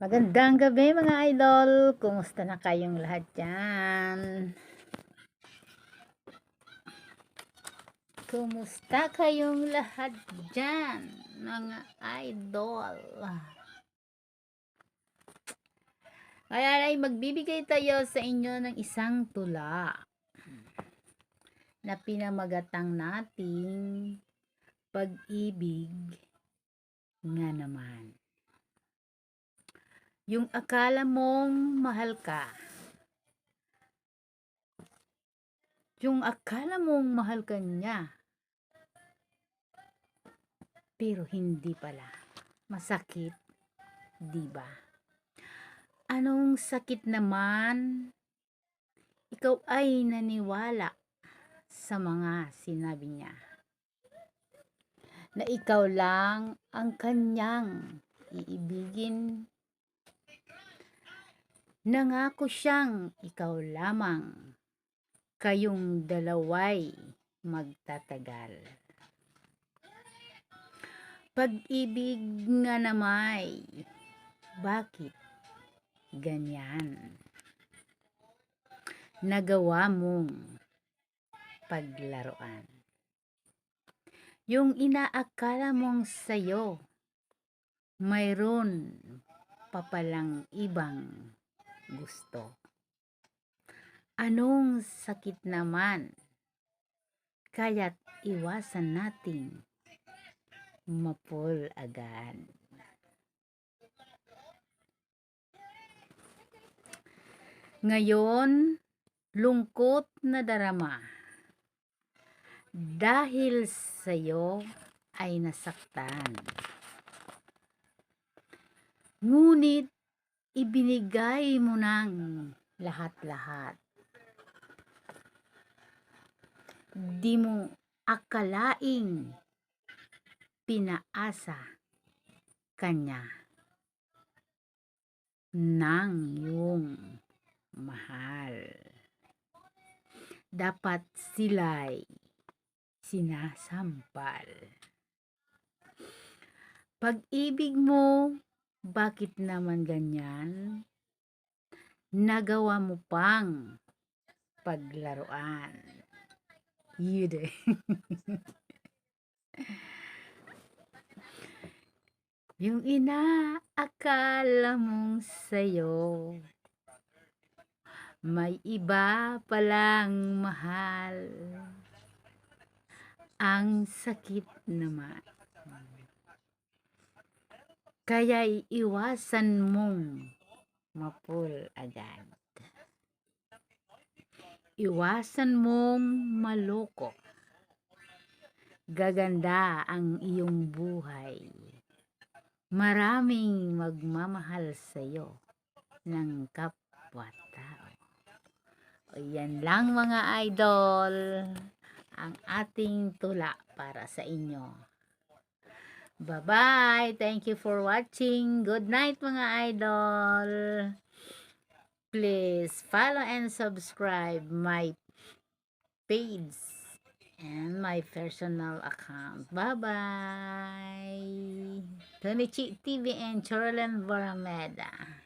Magandang gabi mga idol. Kumusta na kayong lahat dyan? Kumusta kayong lahat dyan, mga idol? Kaya ay magbibigay tayo sa inyo ng isang tula na pinamagatang nating pag-ibig nga naman. Yung akala mong mahal ka. Yung akala mong mahal ka niya. Pero hindi pala. Masakit, di ba? Anong sakit naman? Ikaw ay naniwala sa mga sinabi niya. Na ikaw lang ang kanyang iibigin Nangako siyang ikaw lamang, kayong dalaway magtatagal. Pag-ibig nga namay, bakit ganyan? Nagawa mong paglaruan. Yung inaakala mong sayo, mayroon pa palang ibang gusto. Anong sakit naman? Kaya't iwasan nating mapul agad. Ngayon, lungkot na darama. Dahil sa'yo ay nasaktan. Ngunit ibinigay mo ng lahat-lahat. Di mo akalaing pinaasa kanya ng iyong mahal. Dapat sila'y sinasampal. Pag-ibig mo bakit naman ganyan? Nagawa mo pang paglaruan. Yun eh. Yung inaakala mong sa'yo, may iba palang mahal. Ang sakit naman. Kaya iwasan mong mapul agad. Iwasan mong maloko. Gaganda ang iyong buhay. Maraming magmamahal sa iyo ng kapwa-tao. O yan lang mga idol ang ating tula para sa inyo. Bye-bye. Thank you for watching. Good night mga idol. Please follow and subscribe my page and my personal account. Bye-bye. Tonichi TV and Chorlan Barameda.